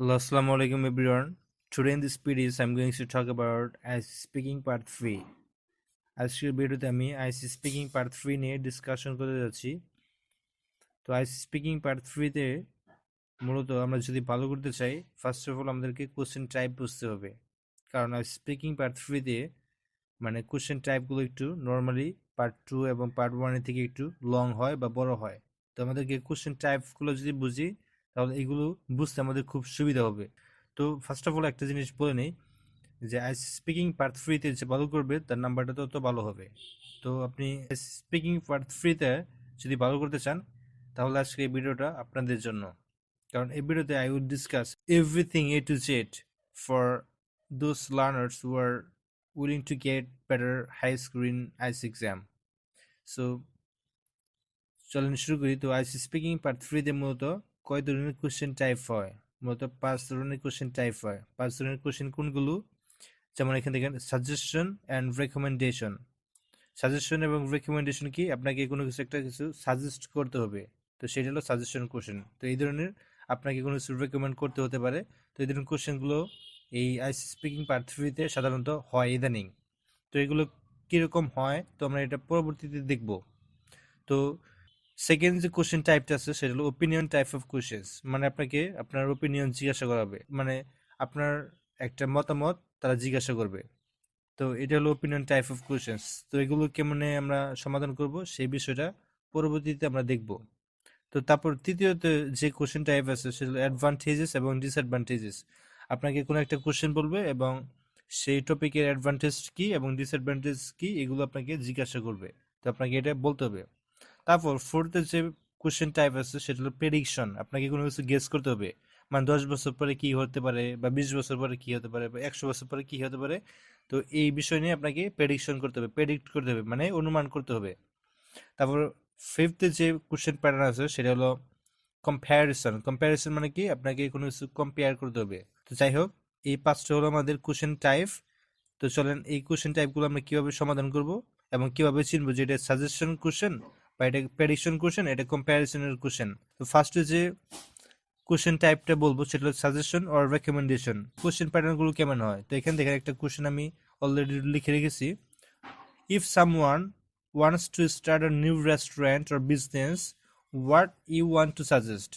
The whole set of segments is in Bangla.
Hello, Assalamu alaikum everyone. Today in this series I'm going to talk about IC speaking part 3. আজকের ভিডিওতে আমি আইসি স্পিকিং পার্ট থ্রি নিয়ে ডিসকাশন করতে যাচ্ছি তো আইসি স্পিকিং পার্ট থ্রিতে মূলত আমরা যদি ভালো করতে চাই ফার্স্ট অফ অল আমাদেরকে কোশ্চেন টাইপ বুঝতে হবে কারণ আইসি স্পিকিং পার্ট থ্রিতে মানে কোশ্চেন টাইপগুলো একটু নর্মালি পার্ট টু এবং পার্ট ওয়ানের থেকে একটু লং হয় বা বড় হয় তো আমাদেরকে কোশ্চেন টাইপগুলো যদি বুঝি তাহলে এগুলো বুঝতে আমাদের খুব সুবিধা হবে। তো ফার্স্ট অফ অল একটা জিনিস বলে নেই যে আইসি স্পিকিং পার্ট থ্রিতে যে ভালো করবে, তার নাম্বারটা তত ভালো হবে। তো আপনি স্পিকিং পার্ট থ্রিতে যদি ভালো করতে চান, তাহলে আজকে এই ভিডিওটা আপনাদের জন্য। কারণ এই ভিডিওতে I would discuss everything A to Z for those learners who are willing to get better high score in ice exam so চলেন শুরু করি। তো আইসি স্পিকিং পার্ট থ্রিতে মূলত কয় ধরনের কোশ্চেন টাইপ হয়? মূলত পাঁচ ধরনের কোশ্চেন টাইপ হয়। পাঁচ ধরনের কোশ্চেন কোনগুলো? যেমন এখান থেকে সাজেশন অ্যান্ড রেকমেন্ডেশন সাজেশন এবং রেকমেন্ডেশন কি? আপনাকে কোনো কিছু একটা কিছু সাজেস্ট করতে হবে। তো সেটা হলো সাজেশন কোশ্চেন তো এই ধরনের আপনাকে কোনো কিছু রেকমেন্ড করতে হতে পারে। তো এই ধরনের কোশ্চেনগুলো এই আইসি স্পিকিং পার্ট থ্রিতে সাধারণত হয় ইদানিং। তো এগুলো কীরকম হয়? তো আমরা এটা পরবর্তীতে দেখব। তো সেকেন্ড যে কোশ্চেন টাইপটা আছে, সেটা হলো ওপিনিয়ন টাইপ অফ কোশ্চেন্স মানে আপনাকে আপনার ওপিনিয়ন জিজ্ঞাসা করা হবে। মানে আপনার একটা মতামত তারা জিজ্ঞাসা করবে। তো এটা হলো ওপিনিয়ন টাইপ অফ কোশ্চেন্স তো এগুলো কেমনে আমরা সমাধান করব, সেই বিষয়টা পরবর্তীতে আমরা দেখব। তো তারপর তৃতীয়ত যে কোশ্চেন টাইপ আছে, সেটা অ্যাডভান্টেজেস এবং ডিসঅ্যাডভান্টেজেস আপনাকে কোনো একটা কোশ্চেন বলবে এবং সেই টপিকের অ্যাডভান্টেজ কি এবং ডিসঅ্যাডভান্টেজ কি, এগুলো আপনাকে জিজ্ঞাসা করবে। তো আপনাকে এটা বলতে হবে। তারপর ফোর্থের যে কোশ্চেন টাইপ আছে সেটা হলো প্রেডিকশন আপনাকে কোনো কিছু গেস করতে হবে। মানে দশ বছর পরে কি হতে পারে বা বিশ বছর পরে কি হতে পারে বা একশো বছর পরে কি হতে পারে, তো এই বিষয় নিয়ে আপনাকে প্রেডিকশন করতে হবে প্রেডিক্ট করতে হবে মানে অনুমান করতে হবে। তারপর ফিফথে যে কোশ্চেন প্যাটার্ন আছে সেটা হলো কম্প্যারিসন কম্প্যারিসন মানে কি? আপনাকে কোনো কিছু কম্পেয়ার করতে হবে। তো যাই হোক, এই পাঁচটা হলো আমাদের কোশ্চেন টাইপ তো চলেন এই কোশ্চেন টাইপগুলো আমরা কীভাবে সমাধান করব এবং কীভাবে চিনবো যে এটা সাজেশন কোশ্চেন বা এটা প্রেডিকশন কোশ্চেন এটা কম্প্যারিসনের কোশ্চেন তো ফার্স্টে যে কোশ্চেন টাইপটা বলব, সেটা হলো সাজেশন অর রেকমেন্ডেশন কোশ্চেন প্যাটার্নগুলো কেমন হয়? তো এখান থেকে একটা কোশ্চেন আমি অলরেডি লিখে রেখেছি। If someone wants to start a new restaurant or business what you want to suggest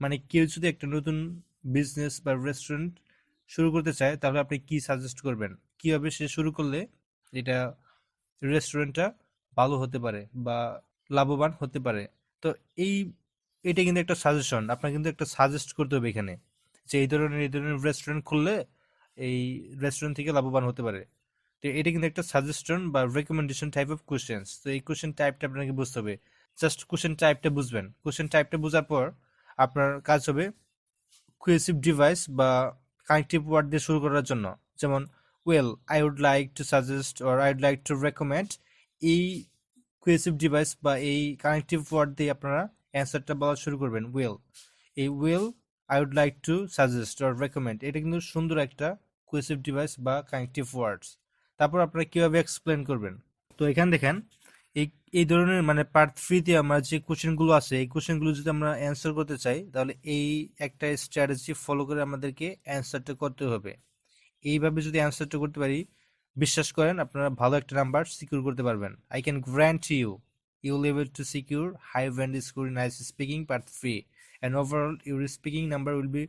মানে কেউ যদি একটা নতুন বিজনেস বা রেস্টুরেন্ট শুরু করতে চায়, তাহলে আপনি কি সাজেস্ট করবেন? কীভাবে সে শুরু করলে এটা রেস্টুরেন্টটা ভালো হতে পারে বা লাভবান হতে পারে। তো এই, এটা কিন্তু একটা সাজেশন আপনার কিন্তু একটা সাজেস্ট করতে হবে এখানে যে এই ধরনের এই ধরনের রেস্টুরেন্ট খুললে এই রেস্টুরেন্ট থেকে লাভবান হতে পারে। তো এটা কিন্তু একটা সাজেশন বা রেকমেন্ডেশন টাইপ অফ কোশ্চেন্স তো এই কোশ্চেন টাইপটা আপনাকে বুঝতে হবে। জাস্ট কোশ্চেন টাইপটা বুঝবেন। কোশ্চেন টাইপটা বোঝার পর আপনার কাজ হবে কুয়েসিভ ডিভাইস বা কানেক্টিভ ওয়ার্ড দিয়ে শুরু করার জন্য। যেমন well I would like to suggest or I would like to recommend এই কুয়েসিভ ডিভাইস বা এই কানেক্টিভ ওয়ার্ড দিয়ে আপনারা অ্যান্সারটা বলা শুরু করবেন উইল এই well I would like to suggest or recommend এটা কিন্তু সুন্দর একটা কুয়েসিভ ডিভাইস বা কানেক্টিভ ওয়ার্ডস তারপর আপনারা কীভাবে এক্সপ্লেন করবেন? তো এখানে দেখেন, এই এই ধরনের মানে পার্ট থ্রিতে আমরা যে কোশ্চেনগুলো আছে, এই কোশ্চেনগুলো যদি আমরা অ্যান্সার করতে চাই, তাহলে এই একটা স্ট্র্যাটেজি ফলো করে আমাদেরকে অ্যান্সারটা করতে হবে। এইভাবে যদি অ্যান্সারটা করতে পারি বিশ্বাস করেন, আপনারা ভালো একটা নাম্বার সিকিউর করতে পারবেন। I can grant you you able to secure high band score in ice speaking part three and overall your speaking number will be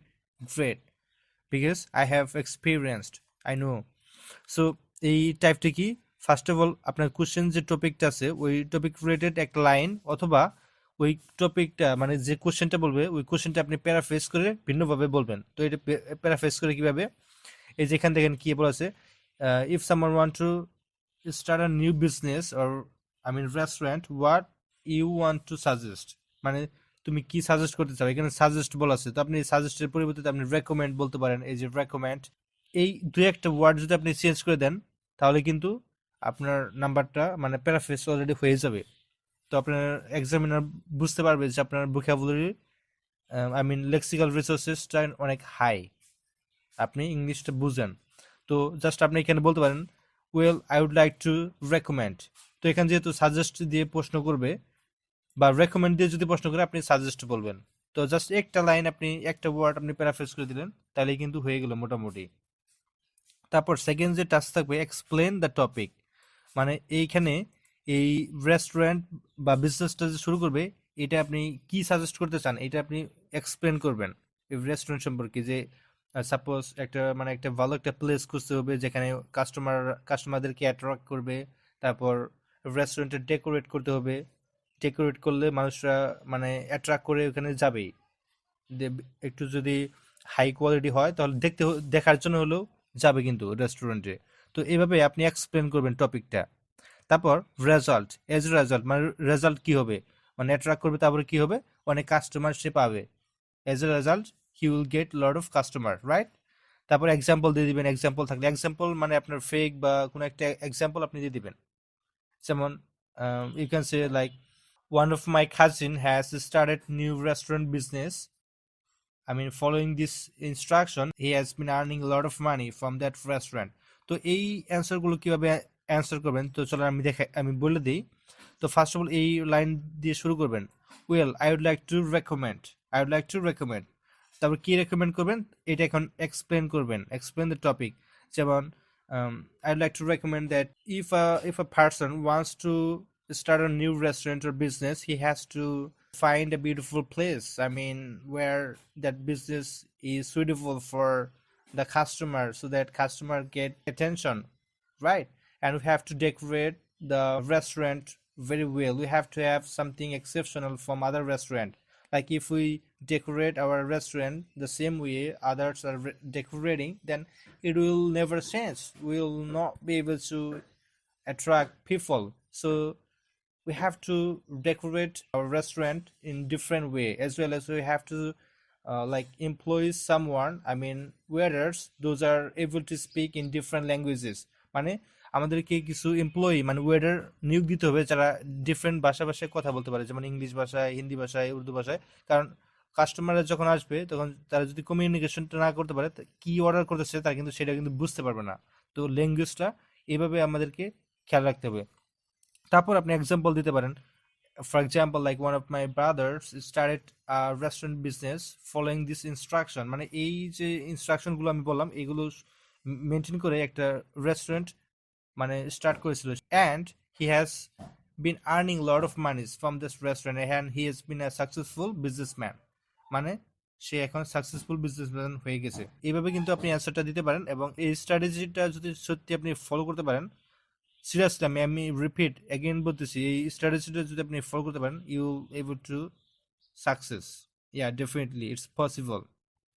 great because I have experienced I know so এই টাইপটা কি? ফার্স্ট অফ অল আপনার কোশ্চেন যে টপিকটা আছে, ওই টপিক রিলেটেড একটা লাইন অথবা ওই টপিকটা মানে যে কোশ্চেনটা বলবে, ওই কোশ্চেনটা আপনি প্যারাফেস করে ভিন্নভাবে বলবেন। তো এটা প্যারাফেস করে কীভাবে? এই যেখান দেখেন কি বলেছে if someone want to start a new business or I mean restaurant what you want to suggest মানে তুমি কি সাজেস্ট করতে চাও? এখানে সাজেস্ট বলা আছে। তো আপনি সাজেস্টের পরিবর্তে আপনি রেকমেন্ড বলতে পারেন। এই যে রেকমেন্ড এই দুই একটা ওয়ার্ড যদি আপনি চেঞ্জ করে দেন, তাহলে কিন্তু আপনার নাম্বারটা মানে প্যারাফেস অলরেডি হয়ে যাবে। তো আপনার এক্সামিনার বুঝতে পারবে যে আপনার ভোকাবুলারি আই মিন লেক্সিক্যাল রিসোর্সেসটা অনেক হাই আপনি ইংলিশটা বুঝেন। তো জাস্ট আপনি এখানে বলতে পারেন well I would like to recommend তো এখানে যেহেতু সাজেস্ট দিয়ে প্রশ্ন করবে, বা রেকমেন্ড দিয়ে যদি প্রশ্ন করে, আপনি সাজেস্ট বলবেন। তো জাস্ট একটা লাইন আপনি, একটা ওয়ার্ড আপনি প্যারাফ্রেজ করে দিলেন তাহলেই কিন্তু হয়ে গেল মোটামুটি। তারপর সেকেন্ড যে টাস্ক থাকবে এক্সপ্লেন দ্য টপিক মানে এইখানে এই রেস্টুরেন্ট বা বিজনেসটা যে শুরু করবে, এটা আপনি কি সাজেস্ট করতে চান, এটা আপনি এক্সপ্লেন করবেন। এই রেস্টুরেন্ট সম্পর্কে যে সাপোজ একটা মানে একটা ভালো একটা প্লেস খুঁজতে হবে যেখানে কাস্টমার কাস্টমারদেরকে অ্যাট্রাক্ট করবে। তারপর রেস্টুরেন্টে ডেকোরেট করতে হবে। ডেকোরেট করলে মানুষরা মানে অ্যাট্রাক্ট করে ওখানে যাবেই। একটু যদি হাই কোয়ালিটি হয় তাহলে দেখতে দেখার জন্য হলেও যাবে কিন্তু রেস্টুরেন্টে তো এইভাবে আপনি এক্সপ্লেন করবেন টপিকটা তারপর রেজাল্ট এজ রেজাল্ট মানে রেজাল্ট কি হবে? মানে অ্যাট্রাক্ট করবে তারপরে কি হবে? অনেক কাস্টমার সে পাবে। As a result he will get lot of customer right তারপর এক্সাম্পল দিয়ে দিবেন এক্সাম্পল থাকলে। এক্সাম্পল মানে আপনার ফেক বা কোনো একটা এক্সাম্পল আপনি দিয়ে দিবেন। যেমন you can say like one of my cousin started new restaurant business. I mean, following this instruction, he has been earning a lot of money from that restaurant. তো এই অ্যান্সারগুলো কীভাবে অ্যান্সার করবেন? তো চলো আমি দেখে আমি বলে দিই। তো ফার্স্ট অফ অল এই লাইন দিয়ে শুরু করবেন। Well I would like to recommend I would like to recommend তারপর কি রেকমেন্ড করবেন এটা এখন এক্সপ্লেন করবেন এক্সপ্লেন দ্য টপিক যেমন I would like to recommend that if if a person wants to start a new restaurant or business, he has to find a beautiful place. I mean, where that business is suitable for the customer so that customer get attention, right? And we have to decorate the restaurant very well. We have to have something exceptional from other restaurant. Like if we decorate our restaurant the same way others are re- decorating, then it will never change. We will not be able to attract people. So we have to decorate our restaurant in different way as well as we have to uh, like employ someone i mean waiters those are able to speak in different languages মানে আমাদেরকে কিছু এমপ্লয়ি মানে ওয়েডার নিয়োগ দিতে হবে যারা ডিফারেন্ট ভাষা ভাষায় কথা বলতে পারে, যেমন ইংলিশ ভাষায় হিন্দি ভাষায় উর্দু ভাষায়। কারণ কাস্টমাররা যখন আসবে, তখন তারা যদি কমিউনিকেশনটা না করতে পারে কি অর্ডার করতেছে তারা কিন্তু সেটা কিন্তু বুঝতে পারবে না। তো ল্যাঙ্গুয়েজটা এভাবে আমাদেরকে খেয়াল রাখতে হবে। তারপর আপনি এক্সাম্পল দিতে পারেন। For example like one of my brothers started restaurant business following this instruction মানে এই যে ইনস্ট্রাকশনগুলো আমি বললাম, এগুলো মেনটেন করে একটা রেস্টুরেন্ট মানে স্টার্ট করেছিল। And he has been earning lot of moneys from this restaurant and he has been a successful businessman মানে সে এখন সাকসেসফুল বিজনেসম্যান হয়ে গেছে। এইভাবে কিন্তু আপনি অ্যান্সারটা দিতে পারেন এবং এই স্ট্র্যাটেজিটা যদি সত্যি আপনি ফলো করতে পারেন সিরিয়াসলি আমি আমি রিপিট অ্যাগেন বলতেছি, এই স্ট্র্যাটেজিটা যদি আপনি ফলো করতে পারেন you able to success yeah definitely it's possible